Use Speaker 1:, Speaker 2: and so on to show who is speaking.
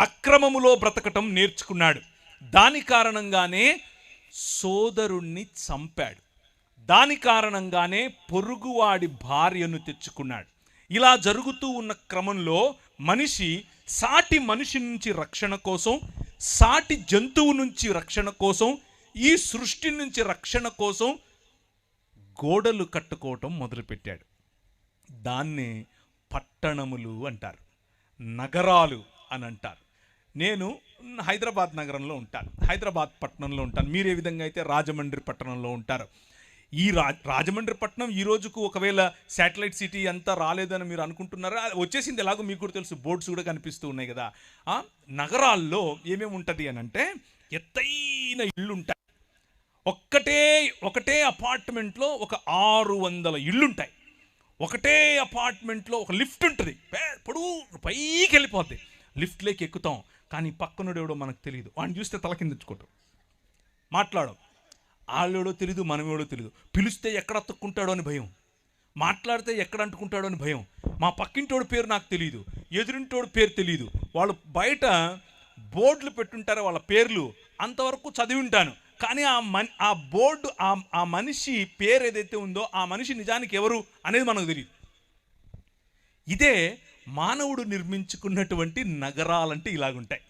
Speaker 1: అక్రమములో బ్రతకటం నేర్చుకున్నాడు. దాని కారణంగానే సోదరుణ్ణి చంపాడు. దాని కారణంగానే పొరుగువాడి భార్యను తెచ్చుకున్నాడు. ఇలా జరుగుతూ ఉన్న క్రమంలో మనిషి సాటి మనిషి నుంచి రక్షణ కోసం సాటి జంతువు నుంచి రక్షణ కోసం ఈ సృష్టి నుంచి రక్షణ కోసం గోడలు కట్టుకోవటం మొదలుపెట్టాడు. దాన్నే పట్టణములు అంటారు. నగరాలు అని అంటారు. నేను హైదరాబాద్ నగరంలో ఉంటాను. హైదరాబాద్ పట్టణంలో ఉంటాను. మీరు ఏ విధంగా అయితే రాజమండ్రి పట్టణంలో ఉంటారు. ఈ రా రాజమండ్రి పట్టణం ఈ రోజుకు ఒకవేళ శాటిలైట్ సిటీ అంతా రాలేదని మీరు అనుకుంటున్నారా? అది వచ్చేసింది ఎలాగో మీకు కూడా తెలుసు. బోర్డ్స్ కూడా కనిపిస్తూ ఉన్నాయి కదా. నగరాల్లో ఏమేమి ఉంటుంది అని అంటే ఎత్తైన ఇళ్ళు ఉంటాయి ఒక్కటే ఒకటే అపార్ట్మెంట్లో ఒక ఆరు వందల ఇళ్ళుంటాయి. ఒకటే అపార్ట్మెంట్లో ఒక లిఫ్ట్ ఉంటుంది. పే- పైకి వెళ్ళిపోద్ది. లిఫ్ట్లోకి ఎక్కుతాం. కానీ పక్కనుడు ఎవడో మనకు తెలియదు. వాడిని చూస్తే తల కిందించుకోవటం మాట్లాడం వాళ్ళెవడో తెలియదు మనమేడో తెలియదు పిలిస్తే ఎక్కడ అతుక్కుంటాడో అని భయం. మాట్లాడితే ఎక్కడ అంటుకుంటాడో అని భయం. మా పక్కింటోడు పేరు నాకు తెలియదు ఎదురింటోడు పేరు తెలియదు వాళ్ళు బయట బోర్డులు పెట్టుంటారు వాళ్ళ పేర్లు అంతవరకు చదివి ఉంటాను కానీ ఆ మన్ ఆ బోర్డు ఆ ఆ మనిషి పేరు ఏదైతే ఉందో ఆ మనిషి నిజానికి ఎవరు అనేది మనకు తెలియదు ఇదే మానవుడు నిర్మించుకున్నటువంటి నగరాలంటే ఇలాగుంటాయి.